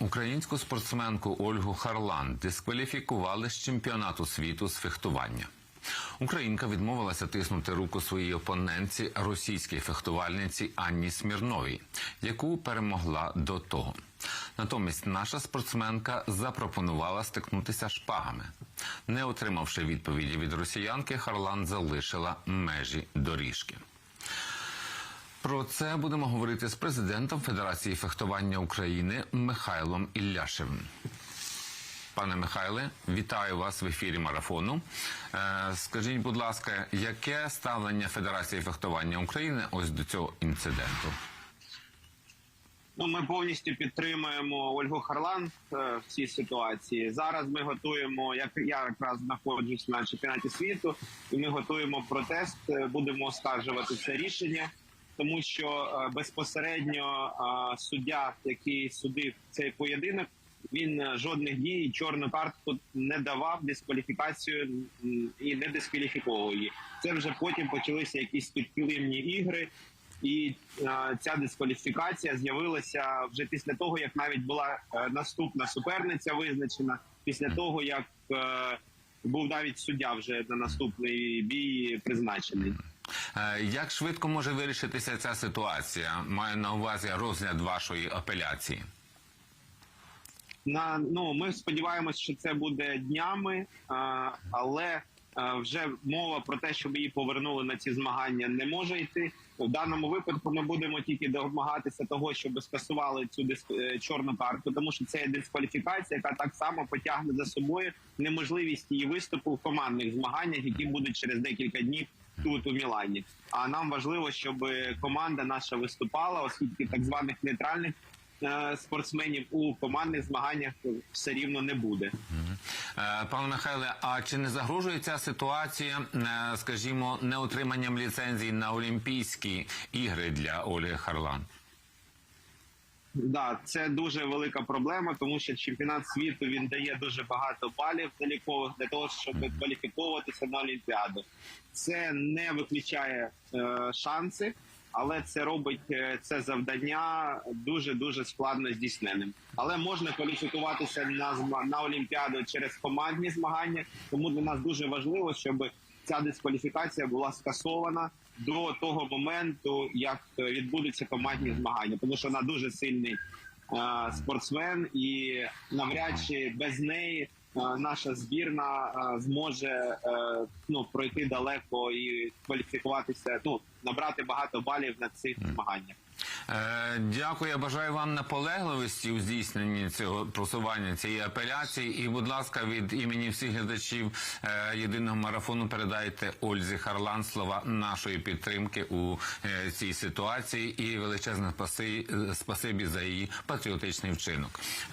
Українську спортсменку Ольгу Харлан дискваліфікували з чемпіонату світу з фехтування. Українка відмовилася тиснути руку своїй опонентці російській фехтувальниці Анні Смірновій, яку перемогла до того. Натомість наша спортсменка запропонувала стикнутися шпагами. Не отримавши відповіді від росіянки, Харлан залишила межі доріжки. Про це будемо говорити з президентом Федерації фехтування України Михайлом Ілляшевим. Пане Михайле, вітаю вас в ефірі марафону. Е, скажіть, будь ласка, яке ставлення Федерації фехтування України ось до цього інциденту? Ну, ми повністю підтримуємо Ольгу Харлан е, в цій ситуації. Зараз ми готуємо, як я якраз знаходжусь на чемпіонаті світу, і ми готуємо протест. е, Будемо оскаржувати це рішення, тому що е, безпосередньо е, суддя, який судив цей поєдинок, він е, жодних дій, чорну картку не давав дискваліфікацію і не дискваліфіковував її. Це вже потім почалися якісь підкилимні ігри. І е, ця дискваліфікація з'явилася вже після того, як навіть була е, наступна суперниця визначена, після того як е, був навіть суддя вже на наступний бій призначений. Е, як швидко може вирішитися ця ситуація? Маю на увазі розгляд вашої апеляції. На ну ми сподіваємось, що це буде днями, а, але а, вже мова про те, щоб її повернули на ці змагання, не може йти. В даному випадку ми будемо тільки домагатися того, щоб скасували цю диск... е, чорну карту, тому що це є дискваліфікація, яка так само потягне за собою неможливість її виступу в командних змаганнях, які будуть через декілька днів тут у Мілані. А нам важливо, щоб команда наша виступала, оскільки так званих нейтральних е, спортсменів у командних змаганнях все рівно не буде. Е, Пане Михайле, а чи не загрожує ця ситуація, е, скажімо, неотриманням ліцензії на Олімпійські ігри для Олі Харлан? Да, це дуже велика проблема, тому що чемпіонат світу він дає дуже багато балів залікових для того, щоб кваліфіковуватися на Олімпіаду. Це не виключає е, шанси, але це робить е, це завдання дуже дуже складно здійсненим. Але можна кваліфікуватися на на Олімпіаду через командні змагання. Тому для нас дуже важливо, щоб ця дискваліфікація була скасована до того моменту, як відбудуться командні змагання, тому що вона дуже сильний е, спортсмен, і навряд чи без неї е, наша збірна е, зможе е, ну пройти далеко і кваліфікуватися. Ну набрати багато балів на цих змаганнях. Е, Дякую, я бажаю вам наполегливості у здійсненні цього просування цієї апеляції. І, будь ласка, від імені всіх глядачів е, єдиного марафону передайте Ользі Харлан слова нашої підтримки у е, цій ситуації і величезне спаси- спасибі за її патріотичний вчинок.